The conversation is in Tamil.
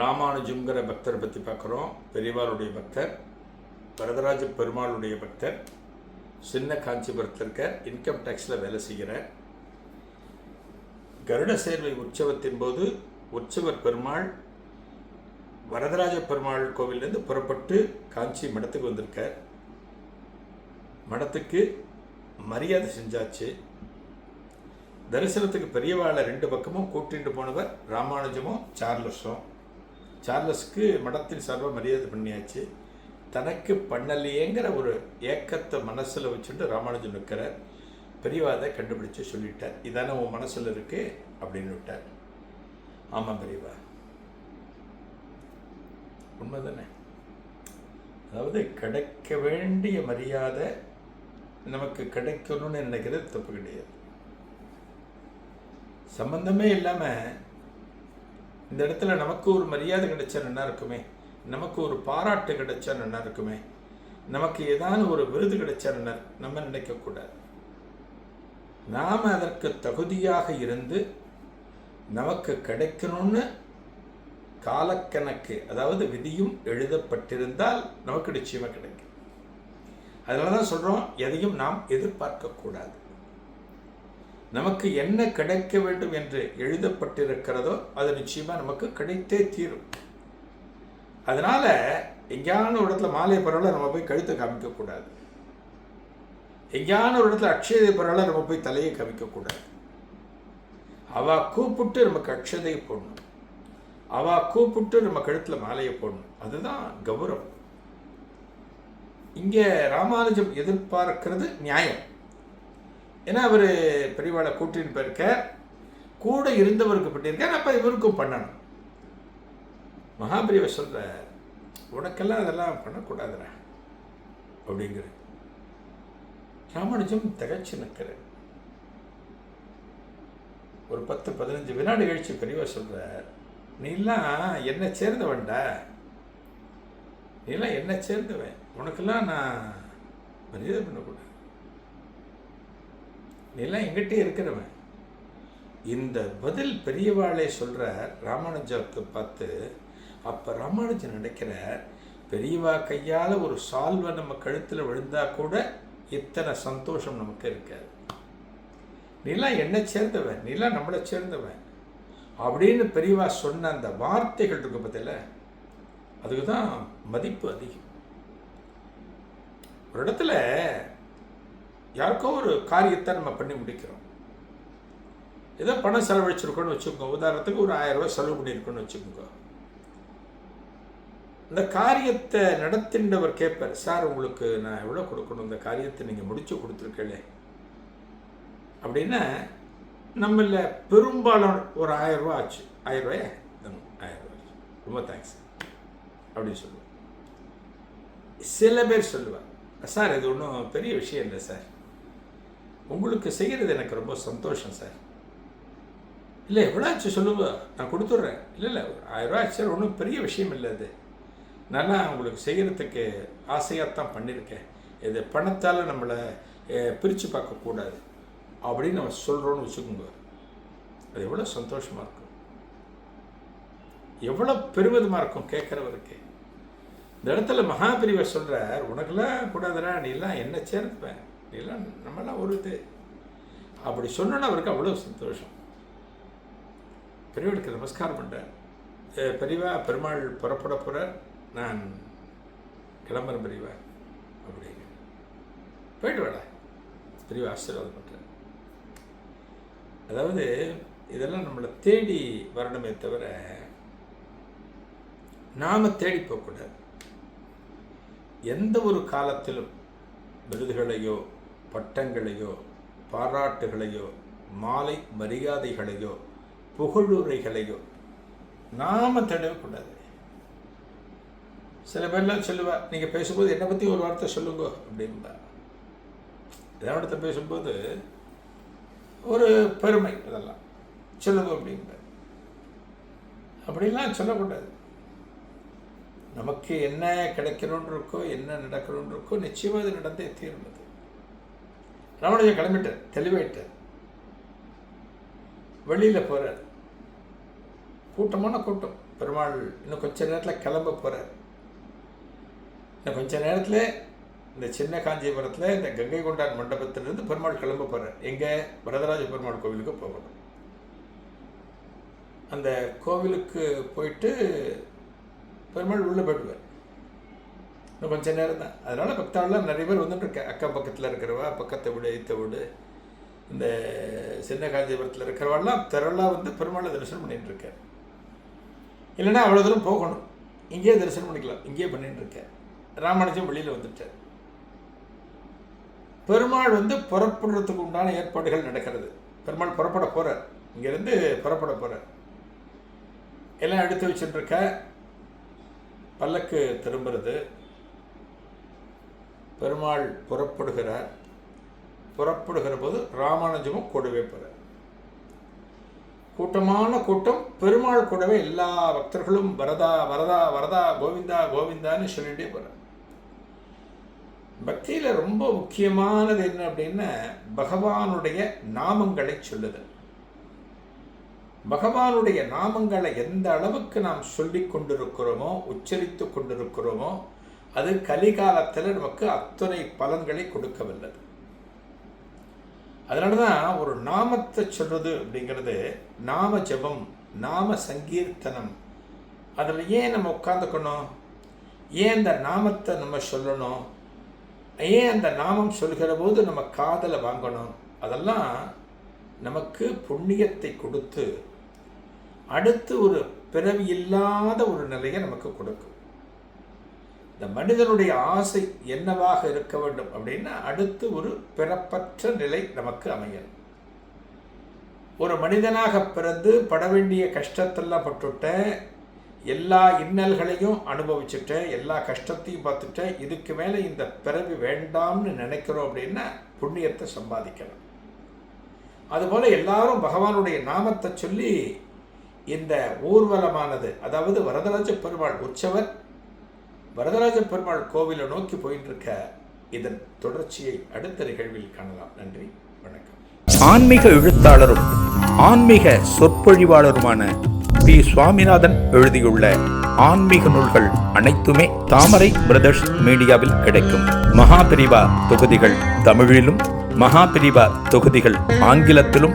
ராமானுஜங்கிற பக்தரை பற்றி பார்க்குறோம். பெரியவாளுடைய பக்தர் வரதராஜ பெருமாளுடைய பக்தர் சின்ன காஞ்சிபுரத்தில் இருக்க இன்கம் டேக்ஸில் வேலை செய்கிறார். கருட சேர்வை உற்சவத்தின் போது உற்சவர் பெருமாள் வரதராஜ பெருமாள் கோவிலேருந்து புறப்பட்டு காஞ்சி மடத்துக்கு வந்திருக்கார். மடத்துக்கு மரியாதை செஞ்சாச்சு. தரிசனத்துக்கு பெரியவாளை ரெண்டு பக்கமும் கூட்டிகிட்டு போனவர் ராமானுஜமும் சார்லஸும். சார்லஸ்க்கு மடத்தில் சர்வ மரியாதை பண்ணியாச்சு. தனக்கு பண்ணலையேங்கிற ஒரு ஏக்கத்தை மனசில் வச்சுட்டு ராமானுஜன் இருக்கிறார் பெரியவாதை கண்டுபிடிச்சு சொல்லிட்டார். இதானே உன் மனசில் இருக்கு? அப்படின்னு விட்டார். ஆமாம் பெரியவா உண்மைதானே? அதாவது கிடைக்க வேண்டிய மரியாதை நமக்கு கிடைக்கணும்னு நினைக்கிறது தப்பு கிடையாது. சம்பந்தமே இல்லாமல் இந்த இடத்துல நமக்கு ஒரு மரியாதை கிடைச்சா நல்லா இருக்குமே? நமக்கு ஒரு பாராட்டு கிடைச்சா நல்லா இருக்குமே? நமக்கு ஏதாவது ஒரு விருது கிடைச்சா நல்லா நம்ம நினைக்கக்கூடாது நாம் அதற்கு தகுதியாக இருந்து நமக்கு கிடைக்கணும்னு காலக்கணக்கு அதாவது விதியும் எழுதப்பட்டிருந்தால் நமக்கு நிச்சயமாக கிடைக்கும். அதனால தான் சொல்கிறோம் எதையும் நாம் எதிர்பார்க்கக்கூடாது நமக்கு என்ன கிடைக்க வேண்டும் என்று எழுதப்பட்டிருக்கிறதோ அது நிச்சயமாக நமக்கு கிடைத்தே தீரும். அதனால் எங்கேயான ஒரு இடத்துல மாலை பரவாயில்ல நம்ம போய் கழுத்தை காமிக்கக்கூடாது எங்கேயான ஒரு இடத்துல அக்ஷதை பரவாயில்ல நம்ம போய் தலையை காமிக்கக்கூடாது அவ கூப்பிட்டு நமக்கு அக்ஷதையை போடணும். அவ கூப்பிட்டு நம்ம கழுத்தில் மாலையை போடணும். அதுதான் கௌரவம். இங்கே ராமானுஜம் எதிர்பார்க்கிறது நியாயம். ஏன்னா அவர் பெரியவாளை கூட்டின்னு போயிருக்க. கூட இருந்தவருக்கு பண்ணியிருக்கார் அப்போ இவருக்கும் பண்ணணும். மகாபிரிவ சொல்கிற உனக்கெல்லாம் அதெல்லாம் பண்ணக்கூடாதுடா. அப்படிங்கிற ராமானுஜம் திகச்சு நிற்கிற ஒரு பத்து பதினஞ்சு வினாடி கழிச்சு பெரியவா சொல்கிறார் நீலாம் என்னை சேர்ந்தவன்டா. நீலாம் என்னை சேர்ந்தவன். உனக்கெல்லாம் நான் மரியாதை பண்ணக்கூடாது. நீலாம் எங்கிட்டே இருக்கிறவன். இந்த பதில் பெரியவாளே சொல்கிற ராமானுஜாவுக்கு பார்த்து அப்போ ராமானுஜன் நினைக்கிற பெரியவா கையால் ஒரு சால்வை நம்ம கழுத்தில் விழுந்தா கூட இத்தனை சந்தோஷம் நமக்கு இருக்காது. நீலாம் என்னை சேர்ந்தவன் நீலாம் நம்மளை சேர்ந்தவன். அப்படின்னு பெரியவா சொன்ன அந்த வார்த்தைகள் இருக்கு பார்த்தல அதுக்கு தான் மதிப்பு அதிகம். ஒரு இடத்துல யாருக்கோ ஒரு காரியத்தை நம்ம பண்ணி முடிக்கிறோம். ஏதோ பணம் செலவழிச்சிருக்கோன்னு வச்சுக்கோங்க. உதாரணத்துக்கு ஒரு ஆயிரம் ரூபாய் செலவு பண்ணியிருக்கோன்னு வச்சுக்கோங்க. இந்த காரியத்தை நடத்தின்றவர் கேட்பார் சார் உங்களுக்கு நான் எவ்வளோ கொடுக்கணும்? இந்த காரியத்தை நீங்கள் முடிச்சு கொடுத்துருக்கலே அப்படின்னா நம்மள பெரும்பாலும் ஒரு ஆயிரம் ரூபா ஆச்சு. ஆயிரம் ரூபாயா? ஆயிரம் ரூபாய் ரொம்ப தேங்க்ஸ் அப்படின்னு சொல்லுவோம் சில பேர் சொல்லுவார் சார் இது ஒன்றும் பெரிய விஷயம் இல்லை சார். உங்களுக்கு செய்கிறது எனக்கு ரொம்ப சந்தோஷம் சார். இல்லை எவ்வளோ ஆச்சு சொல்லுங்க. நான் கொடுத்துட்றேன். இல்லை இல்லை. ஆயிரம் ரூபா சார் ஒன்றும் பெரிய விஷயம் இல்லை அது. நல்லா உங்களுக்கு செய்கிறதுக்கு ஆசையாக தான் பண்ணியிருக்கேன் இது பணத்தால் நம்மளை பிரித்து பார்க்கக்கூடாது அப்படின்னு நம்ம சொல்கிறோன்னு வச்சுக்கோங்க. அது எவ்வளோ சந்தோஷமாக இருக்கும். எவ்வளோ பெருமிதமாக இருக்கும் கேட்குறவருக்கு. இந்த இடத்துல மகாபிரிவை சொல்கிறார் உனக்கெல்லாம் கூடாதுடா நீ எல்லாம் என்ன சேர்ந்துப்பேன் எல்லாம் நம்மளாம் ஒரு இது அப்படி சொன்னோன்னா அவருக்கு அவ்வளோ சந்தோஷம். பெரியவருக்கு நமஸ்காரம் பண்ணுறேன் பெரியவா பெருமாள் புறப்பட போகிறார் நான் கிளம்புறேன் பெரியவா அப்படிங்க. போயிட்டு வாடா. பெரியவா ஆசீர்வாதம் பண்ணுறேன் அதாவது இதெல்லாம் நம்மளை தேடி வரணுமே தவிர நாம் தேடி போகக்கூடாது. எந்த ஒரு காலத்திலும் விருதுகளையோ பட்டங்களையோ பாராட்டுகளையோ மாலை மரியாதைகளையோ புகழுரைகளையோ நாம தடவக்கூடாது. சில பேர்லாம் சொல்லுவா நீங்கள் பேசும்போது என்னை பற்றி ஒரு வார்த்தை சொல்லுங்க அப்படின்பா. தேவனத்தை பேசும்போது ஒரு பெருமை இதெல்லாம் சொல்லுங்க அப்படின்பா. அப்படிலாம் சொல்லக்கூடாது. நமக்கு என்ன கிடைக்கணும்னு இருக்கோ என்ன நடக்கணும்னு இருக்கோ நிச்சயமாக அது நடந்தே தீர்ந்தது ராமனுஜன் கிளம்பிட்டார் தெளிவாயிட்டார் வெளியில் போகிறார் கூட்டமான கூட்டம். பெருமாள் இன்னும் கொஞ்ச நேரத்தில் கிளம்ப போகிறார் இன்னும் கொஞ்ச நேரத்தில் இந்த சின்ன காஞ்சிபுரத்தில் இந்த கங்கை கொண்டான் மண்டபத்திலிருந்து பெருமாள் கிளம்ப போகிறார் எங்கே? வரதராஜ பெருமாள் கோவிலுக்கு போகணும். அந்த கோவிலுக்கு போயிட்டு பெருமாள் உள்ளே போயிடுவார். இன்னும் கொஞ்ச நேரம் தான். அதனால் பக்தாளெலாம் நிறைய பேர் வந்துட்டு இருக்க. அக்கம் பக்கத்தில் இருக்கிறவா பக்கத்தை விடு இத்த விடு. இந்த சின்ன காஞ்சிபுரத்தில் இருக்கிறவாள்லாம் திரளாக வந்து பெருமாளை தரிசனம் பண்ணிட்டு இல்லைன்னா அவ்வளோ தூரம் போகணும். இங்கேயே தரிசனம் பண்ணிக்கலாம். இங்கேயே பண்ணிட்டு இருக்கேன் ராமானுஜம் வெளியில் வந்துட்டார். பெருமாள் வந்து புறப்படுறதுக்கு உண்டான ஏற்பாடுகள் நடக்கிறது. பெருமாள் புறப்பட போகிறார் இங்கேருந்து புறப்பட போகிறார் எல்லாம் எடுத்து வச்சுட்டுருக்க பல்லக்கு திரும்புறது. பெருமாள் புறப்படுகிறார். புறப்படுகிற போது ராமானுஜமும் கூடவே போகிறார் கூட்டமான கூட்டம் பெருமாள் கூடவே எல்லா பக்தர்களும் வரதா வரதா வரதா கோவிந்தா கோவிந்தான்னு சொல்லிகிட்டே போகிறார் பக்தியில் ரொம்ப முக்கியமானது என்ன அப்படின்னா பகவானுடைய நாமங்களை சொல்லுதல். பகவானுடைய நாமங்களை எந்த அளவுக்கு நாம் சொல்லி கொண்டிருக்கிறோமோ உச்சரித்து கொண்டிருக்கிறோமோ அது கலிகாலத்தில் நமக்கு அத்தனை பலன்களை கொடுக்க வல்லது அதனால தான் ஒரு நாமத்தை சொல்கிறது அப்படிங்கிறது நாம ஜபம் நாம சங்கீர்த்தனம். அதில் ஏன் நம்ம உட்காந்துக்கணும் ஏன் அந்த நாமத்தை நம்ம சொல்லணும்? ஏன் அந்த நாமம் சொல்கிற போது நம்ம காதலை வாங்கணும்? அதெல்லாம் நமக்கு புண்ணியத்தை கொடுத்து அடுத்து ஒரு பிறவி இல்லாத ஒரு நிலையை நமக்கு கொடுக்கும். இந்த மனிதனுடைய ஆசை என்னவாக இருக்க வேண்டும் அப்படின்னா அடுத்து ஒரு பிறப்பற்ற நிலை நமக்கு அமையணும். ஒரு மனிதனாக பிறந்து பட வேண்டிய கஷ்டத்தெல்லாம் பட்டுட்டேன் எல்லா இன்னல்களையும் அனுபவிச்சுட்டேன் எல்லா கஷ்டத்தையும் பார்த்துட்டேன் இதுக்கு மேலே இந்த பிறவி வேண்டாம்னு நினைக்கிறோம் அப்படின்னா புண்ணியத்தை சம்பாதிக்கணும். அதுபோல் எல்லாரும் பகவானுடைய நாமத்தை சொல்லி இந்த ஊர்வலமானது அதாவது வரதராஜ பெருமாள் உற்சவர் வரதராஜ பெருமாள் கோவிலை நோக்கி போயிட்டு இருக்க இதன் தொடர்ச்சியை அடுத்த நிகழ்வில் காணலாம். நன்றி வணக்கம். ஆன்மீக எழுத்தாளரும் ஆன்மீக சொற்பொழிவாளருமான பி. சுவாமிநாதன் எழுதியுள்ள ஆன்மீக நூல்கள் அனைத்துமே தாமரை பிரதர்ஸ் மீடியாவில் கிடைக்கும். மகாபிரிவா தொகுதிகள் தமிழிலும் மகாபிரிவா தொகுதிகள் ஆங்கிலத்திலும்